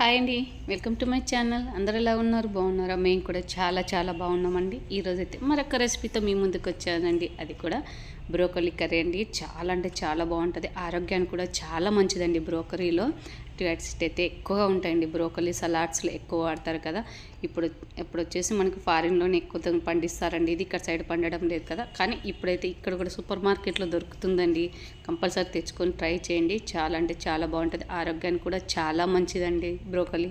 Hi అండి. Welcome to my channel. అందరు ఎలా ఉన్నారు? బాగున్నారా? మేము కూడా చాలా చాలా బాగున్నామండి. ఈరోజైతే మరొక రెసిపీతో మీ ముందుకు వచ్చానండి అది కూడా బ్రోకలీ కర్రీ అండి చాలా అంటే చాలా బాగుంటుంది. ఆరోగ్యానికి కూడా చాలా మంచిదండి బ్రోకరీలో. యాంటీబయాటిక్స్ అయితే ఎక్కువగా ఉంటాయండి. బ్రోకలీ సలాడ్స్లో ఎక్కువ వాడతారు కదా. ఇప్పుడు ఇప్పుడు వచ్చేసి మనకి ఫారిన్లోనే ఎక్కువ పండిస్తారండి. ఇది ఇక్కడ సైడ్ పండడం లేదు కదా. కానీ ఇప్పుడైతే ఇక్కడ కూడా సూపర్ మార్కెట్లో దొరుకుతుందండి. కంపల్సరీ తెచ్చుకొని ట్రై చేయండి. చాలా అంటే చాలా బాగుంటుంది. ఆరోగ్యానికి కూడా చాలా మంచిదండి బ్రోకలీ.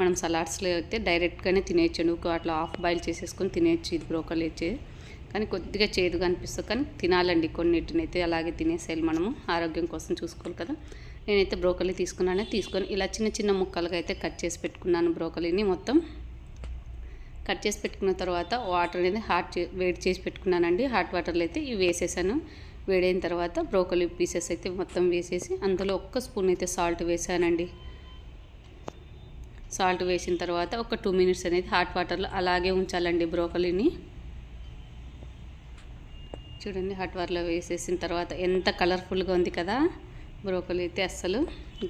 మనం సలాడ్స్లో అయితే డైరెక్ట్గానే తినేయచ్చు నువ్వు అట్లా హాఫ్ బాయిల్ చేసేసుకొని తినేయచ్చు ఇది బ్రోకలీ అయితే. కానీ కొద్దిగా చేదుగా అనిపిస్తుంది. కానీ తినాలండి కొన్నిటినైతే అలాగే తినేసేయాలి మనము. ఆరోగ్యం కోసం చూసుకోవాలి కదా. నేనైతే బ్రోకలీ తీసుకున్నానే. తీసుకొని ఇలా చిన్న చిన్న ముక్కలుగా అయితే కట్ చేసి పెట్టుకున్నాను బ్రోకలీని మొత్తం. కట్ చేసి పెట్టుకున్న తర్వాత వాటర్ అనేది హాట్ వేడి చేసి పెట్టుకున్నానండి. హాట్ వాటర్లో అయితే ఇవి వేసేసాను. వేడైన తర్వాత బ్రోకలీ పీసెస్ అయితే మొత్తం వేసేసి అందులో ఒక్క స్పూన్ అయితే సాల్ట్ వేసానండి. సాల్ట్ వేసిన తర్వాత ఒక టూ మినిట్స్ అనేది హాట్ వాటర్లో అలాగే ఉంచాలండి బ్రోకలీని. చూడండి హాట్ వాటర్లో వేసేసిన తర్వాత ఎంత కలర్ఫుల్గా ఉంది కదా. బ్రోకలీ అయితే అస్సలు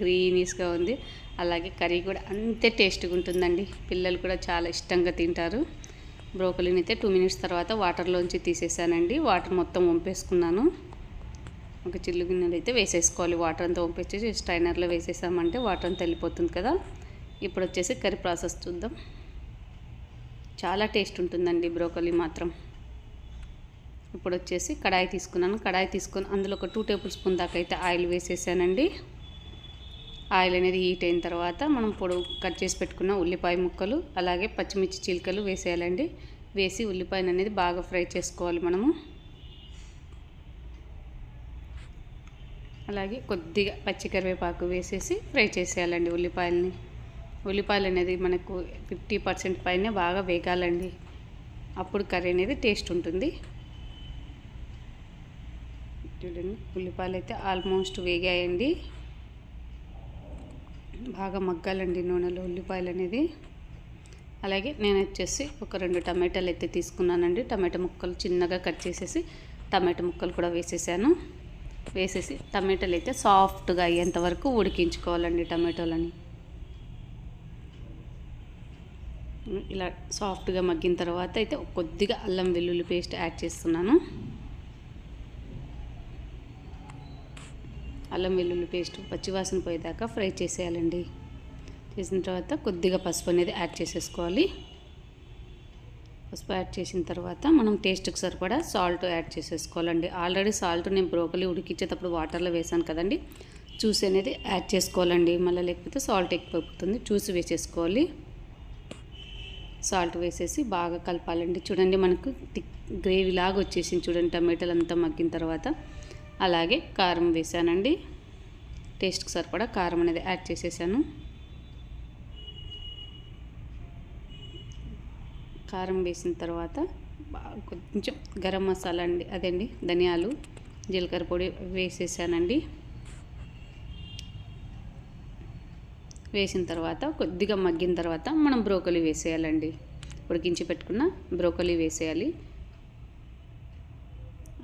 గ్రీనీస్గా ఉంది. అలాగే కర్రీ కూడా అంతే టేస్ట్గా ఉంటుందండి. పిల్లలు కూడా చాలా ఇష్టంగా తింటారు. బ్రోకలీని అయితే టూ మినిట్స్ తర్వాత వాటర్లోంచి తీసేసానండి. వాటర్ మొత్తం వంపేసుకున్నాను. ఒక చిల్లు గిన్నెలు అయితే వేసేసుకోవాలి. వాటర్ అంతా వంపేసి స్టైనర్లో వేసేసామంటే వాటర్ అంతా వెళ్ళిపోతుంది కదా. ఇప్పుడు వచ్చేసి కర్రీ ప్రాసెస్ చూద్దాం. చాలా టేస్ట్ ఉంటుందండి బ్రోకలీ మాత్రం. ఇప్పుడు వచ్చేసి కడాయి తీసుకున్నాను. కడాయి తీసుకొని అందులో ఒక టూ టేబుల్ స్పూన్ దాకా అయితే ఆయిల్ వేసేసానండి. ఆయిల్ అనేది హీట్ అయిన తర్వాత మనం పొడవు కట్ చేసి పెట్టుకున్న ఉల్లిపాయ ముక్కలు అలాగే పచ్చిమిర్చి చిలుకలు వేసేయాలండి. వేసి ఉల్లిపాయను అనేది బాగా ఫ్రై చేసుకోవాలి మనము. అలాగే కొద్దిగా పచ్చి కరివేపాకు వేసేసి ఫ్రై చేసేయాలండి ఉల్లిపాయలని. ఉల్లిపాయలు అనేది మనకు ఫిఫ్టీ పర్సెంట్ పైన బాగా వేగాలండి. అప్పుడు కర్రీ అనేది టేస్ట్ ఉంటుంది. చూడండి. ఉల్లిపాయలు అయితే ఆల్మోస్ట్ వేగాయండి. బాగా మగ్గాలండి నూనెలో ఉల్లిపాయలు అనేది అలాగే నేను వచ్చేసి ఒక రెండు టమాటాలు అయితే తీసుకున్నానండి. టమాటా ముక్కలు చిన్నగా కట్ చేసేసి టమాటా ముక్కలు కూడా వేసేసాను. వేసేసి టమాటాలు అయితే సాఫ్ట్గా అయ్యేంత వరకు ఉడికించుకోవాలండి టమాటోలని. ఇలా సాఫ్ట్గా మగ్గిన తర్వాత అయితే కొద్దిగా అల్లం వెల్లుల్లి పేస్ట్ యాడ్ చేస్తున్నాను. అల్లం వెల్లుల్లి పేస్ట్ పచ్చివాసన పోయేదాకా ఫ్రై చేసేయాలండి. చేసిన తర్వాత కొద్దిగా పసుపు అనేది యాడ్ చేసేసుకోవాలి. పసుపు యాడ్ చేసిన తర్వాత మనం టేస్ట్కి సరిపడా సాల్ట్ యాడ్ చేసేసుకోవాలండి. ఆల్రెడీ సాల్ట్ నేను బ్రోకలి ఉడికించేటప్పుడు వాటర్లో వేసాను కదండి. చూసి అనేది యాడ్ చేసుకోవాలండి. మళ్ళీ లేకపోతే సాల్ట్ ఎక్కువైపోతుంది. చూసి వేసేసుకోవాలి. సాల్ట్ వేసేసి బాగా కలపాలండి. చూడండి మనకు థిక్ గ్రేవీ లాగా వచ్చేసింది. చూడండి టమాటాలు అంతా మగ్గిన తర్వాత అలాగే కారం వేసానండి టేస్ట్కి సరిపడా కారం అనేది యాడ్ చేసేసాను. కారం వేసిన తర్వాత కొంచెం గరం మసాలా అండి అదండి ధనియాలు జీలకర్ర పొడి వేసేసానండి. వేసిన తర్వాత కొద్దిగా మగ్గిన తర్వాత మనం బ్రోకలీ వేసేయాలండి. ఉడికించి పెట్టుకున్న బ్రోకలీ వేసేయాలి.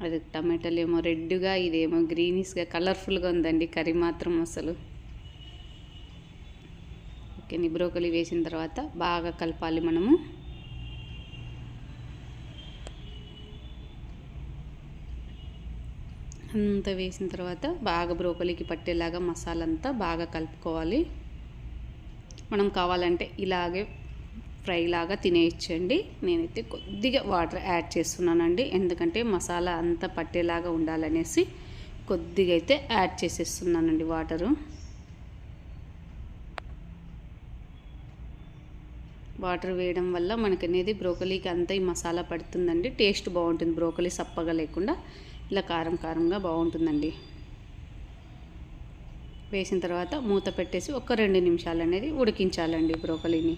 అది టమాటాలు ఏమో రెడ్గా ఇదేమో గ్రీనిష్గా కలర్ఫుల్గా ఉందండి. కర్రీ మాత్రం అసలు. ఓకే బ్రోకలీ వేసిన తర్వాత బాగా కలపాలి మనము. అంతా వేసిన తర్వాత బాగా బ్రోకలీకి పట్టేలాగా మసాలా అంతా బాగా కలుపుకోవాలి. మనం కావాలంటే ఇలాగే ఫ్రై లాగా తినేయచ్చండి. నేనైతే కొద్దిగా వాటర్ యాడ్ చేస్తున్నానండి. ఎందుకంటే మసాలా అంతా పట్టేలాగా ఉండాలనేసి కొద్దిగా అయితే యాడ్ చేసేస్తున్నానండి వాటరు. వాటర్ వేయడం వల్ల మనకి అనేది బ్రోకలీకి అంతా ఈ మసాలా పడుతుందండి. టేస్ట్ బాగుంటుంది. బ్రోకలీ సప్పగా లేకుండా ఇలా కారం కారంగా బాగుంటుందండి. వేసిన తర్వాత మూత పెట్టేసి ఒక రెండు నిమిషాలు అనేది ఉడికించాలండి బ్రోకలీని.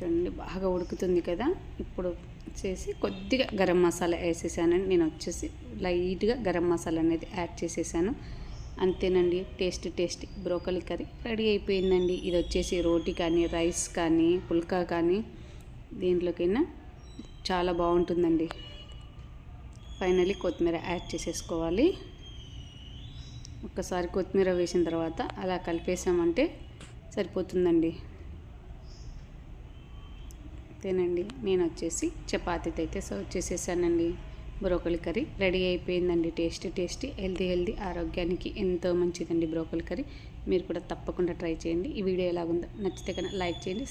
చూడండి బాగా ఉడుకుతుంది కదా. ఇప్పుడు వచ్చేసి కొద్దిగా గరం మసాలా వేసేసానండి నేను వచ్చేసి లైట్గా గరం మసాలా అనేది యాడ్ చేసేసాను. అంతేనండి taste taste. Broccoli curry ready అయిపోయిందండి. ఇది వచ్చేసి రోటీ కానీ రైస్ కానీ పుల్కా కానీ దేంట్లోకైనా చాలా బాగుంటుందండి. ఫైనలీ కొత్తిమీర యాడ్ చేసేసుకోవాలి. ఒక్కసారి కొత్తిమీర వేసిన తర్వాత అలా కలిపేసామంటే సరిపోతుందండి. అంతేనండి నేను వచ్చేసి చపాతీతో అయితే సర్వ్ చేసేసానండి. బ్రోకలి కర్రీ రెడీ అయిపోయిందండి. టేస్టీ టేస్టీ హెల్తీ హెల్తీ ఆరోగ్యానికి ఎంతో మంచిదండి బ్రోకలి కర్రీ. మీరు కూడా తప్పకుండా ట్రై చేయండి. ఈ వీడియో ఎలాగుందో నచ్చితే కనుక లైక్ చేయండి.